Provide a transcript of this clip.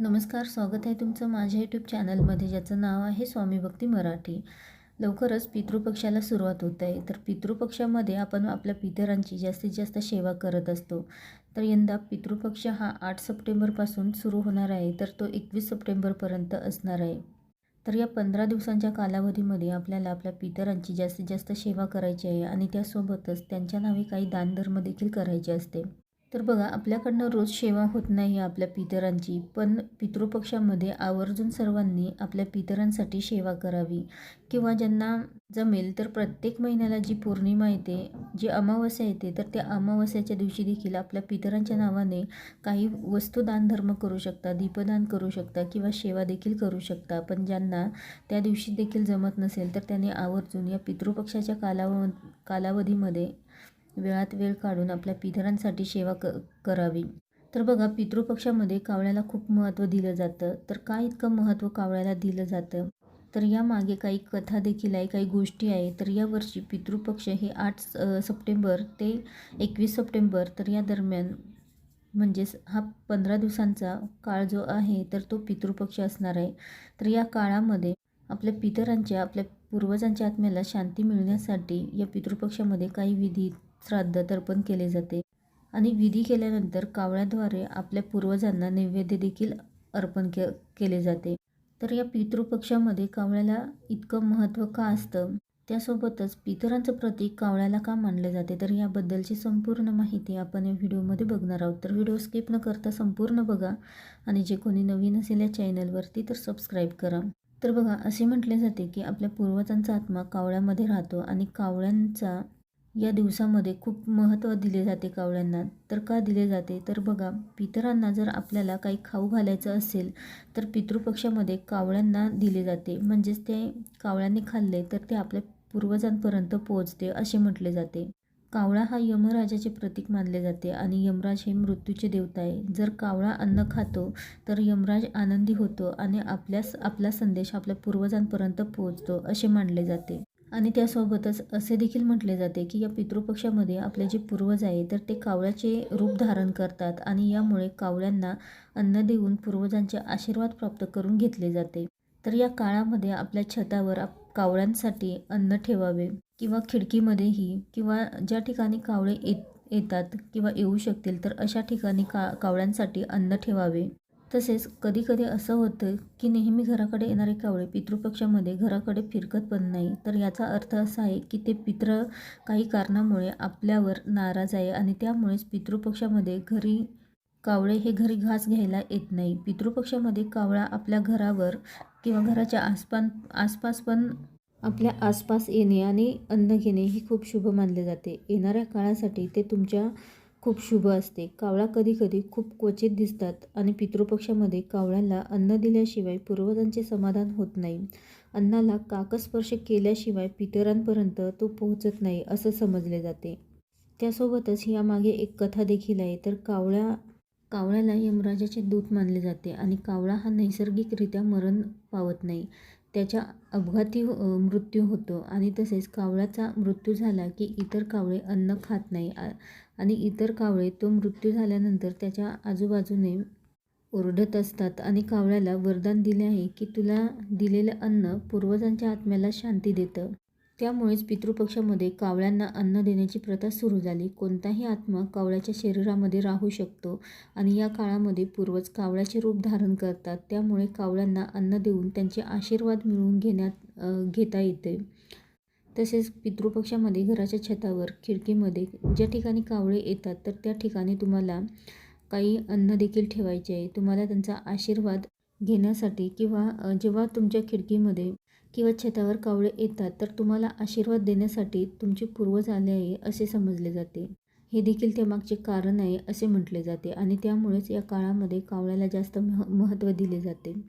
नमस्कार स्वागत आहे तुमचं माझ्या यूट्यूब चॅनलमध्ये ज्याचं नाव आहे स्वामी भक्ती मराठी. लवकरच पितृपक्षाला सुरुवात होत आहे. तर पितृपक्षामध्ये आपण आपल्या पितरांची जास्तीत जास्त सेवा करत असतो. तर यंदा पितृपक्ष हा आठ सप्टेंबरपासून सुरू होणार आहे. तर तो एकवीस सप्टेंबरपर्यंत असणार आहे. तर या पंधरा दिवसांच्या कालावधीमध्ये आपल्याला आपल्या पितरांची जास्तीत जास्त सेवा करायची आहे आणि त्यासोबतच त्यांच्या नावे काही दानधर्म देखील करायचे असते. तर बघा आपल्याकडनं रोज सेवा होत नाही आपल्या पितरांची पण पितृपक्षामध्ये आवर्जून सर्वांनी आपल्या पितरांसाठी सेवा करावी. किंवा ज्यांना जमेल तर प्रत्येक महिन्याला जी पौर्णिमा येते जी अमावस्या येते तर त्या अमावस्याच्या दिवशी देखील आपल्या पितरांच्या नावाने काही वस्तू दानधर्म करू शकता दीपदान करू शकता किंवा सेवा देखील करू शकता. पण ज्यांना त्या दिवशी देखील जमत नसेल तर त्यांनी आवर्जून या पितृपक्षाच्या कालाव कालावधीमध्ये वेळात वेळ काढून आपल्या पितरांसाठी सेवा क करावी. तर बघा पितृपक्षामध्ये कावळ्याला खूप महत्त्व दिलं जातं. तर काय इतकं महत्त्व कावळ्याला दिलं जातं? तर यामागे काही कथा देखील आहे काही गोष्टी आहे तर यावर्षी पितृपक्ष हे आठ सप्टेंबर ते एकवीस सप्टेंबर तर या दरम्यान म्हणजेच हा पंधरा दिवसांचा काळ जो आहे तर तो पितृपक्ष असणार आहे. तर या काळामध्ये आपल्या पितरांच्या आपल्या पूर्वजांच्या आत्म्याला शांती मिळण्यासाठी या पितृपक्षामध्ये काही विधी श्राद्ध तर्पण केले जाते आणि विधी केल्यानंतर कावळ्याद्वारे आपल्या पूर्वजांना नैवेद्य देखील अर्पण के केले जाते. तर या पितृपक्षामध्ये कावळ्याला इतकं महत्त्व का असतं? त्यासोबतच पितरांचं प्रतीक कावळ्याला का मानले जाते? तर याबद्दलची संपूर्ण माहिती आपण या व्हिडिओमध्ये बघणार आहोत. तर व्हिडिओ स्किप न करता संपूर्ण बघा आणि जे कोणी नवीन असेल या चॅनलवरती तर सबस्क्राईब करा. तर बघा असे म्हटले जाते की आपल्या पूर्वजांचा आत्मा कावळ्यामध्ये राहतो आणि कावळ्यांचा या दिवसामध्ये खूप महत्त्व दिले जाते कावळ्यांना. तर का दिले जाते? तर बघा पितरांना जर आपल्याला काही खाऊ घालायचं असेल तर पितृपक्षामध्ये कावळ्यांना दिले जाते. म्हणजेच ते कावळ्यांनी खाल्ले तर ते आपल्या पूर्वजांपर्यंत पोहोचते असे म्हटले जाते. कावळा हा यमराजाचे प्रतीक मानले जाते आणि यमराज हे मृत्यूचे देवता आहे. जर कावळा अन्न खातो तर यमराज आनंदी होतो आणि आपल्यास आपला संदेश आपल्या पूर्वजांपर्यंत पोहोचतो असे मानले जाते. आणि त्यासोबतच असे देखील म्हटले जाते की या पितृपक्षामध्ये आपले जे पूर्वज आहे तर ते कावळ्याचे रूप धारण करतात आणि यामुळे कावळ्यांना अन्न देऊन पूर्वजांचे आशीर्वाद प्राप्त करून घेतले जाते. तर या काळामध्ये आपल्या छतावर आप कावळ्यांसाठी अन्न ठेवावे किंवा खिडकीमध्येही किंवा ज्या ठिकाणी कावळे येत येतात किंवा येऊ शकतील तर अशा ठिकाणी का कावळ्यांसाठी अन्न ठेवावे. तसेच कधीकधी असं होतं की नेहमी घराकडे येणारे कावळे पितृपक्षामध्ये घराकडे फिरकत पण नाही. तर याचा अर्थ असा आहे की ते पित्र काही कारणामुळे आपल्यावर नाराज आहे आणि त्यामुळेच पितृपक्षामध्ये घरी कावळे हे घरी घास घ्यायला येत नाही. पितृपक्षामध्ये कावळा आपल्या घरावर किंवा घराच्या आसपास आसपास पण आपल्या आसपास येणे आणि अन्न घेणे ही खूप शुभ मानले जाते. येणाऱ्या काळासाठी ते तुमच्या खूप शुभ असते. कावळा कधीकधी खूप क्वचित दिसतात आणि पितृपक्षामध्ये कावळ्याला अन्न दिल्याशिवाय पूर्वजांचे समाधान होत नाही. अन्नाला काकस्पर्श केल्याशिवाय पितरांपर्यंत तो पोहोचत नाही असं समजले जाते. त्यासोबतच यामागे एक कथा देखील आहे. तर कावळ्या कावळ्याला यमराजाचे दूत मानले जाते आणि कावळा हा नैसर्गिकरित्या मरण पावत नाही. त्याच्या अपघाती मृत्यू होतो आणि तसेच कावळ्याचा मृत्यू झाला की इतर कावळे अन्न खात नाही. आणि इतर कावळे तो मृत्यू झाल्यानंतर त्याच्या आजूबाजूने ओरडत असतात आणि कावळ्याला वरदान दिले आहे की तुला दिलेलं अन्न पूर्वजांच्या आत्म्याला शांती देतं. त्यामुळेच पितृपक्षामध्ये कावळ्यांना अन्न देण्याची प्रथा सुरू झाली. कोणताही आत्मा कावळ्याच्या शरीरामध्ये राहू शकतो आणि या काळामध्ये पूर्वज कावळ्याचे रूप धारण करतात. त्यामुळे कावळ्यांना अन्न देऊन त्यांचे आशीर्वाद मिळवून घेण्यात घेता येते. तसेच पितृपक्षामध्ये घराच्या छतावर खिडकीमध्ये ज्या ठिकाणी कावळे येतात तर त्या ठिकाणी तुम्हाला काही अन्न देखील ठेवायचे आहे. तुम्हाला त्यांचा आशीर्वाद घेण्यासाठी किंवा जेव्हा तुमच्या खिडकीमध्ये किंवा छतावर कावळे येतात तर तुम्हाला आशीर्वाद देण्यासाठी तुमचे पूर्वज आले आहे असे समजले जाते. हे देखील त्यामागचे कारण आहे असे म्हटले जाते आणि त्यामुळेच या काळामध्ये कावळ्याला जास्त मह महत्त्व दिले जाते.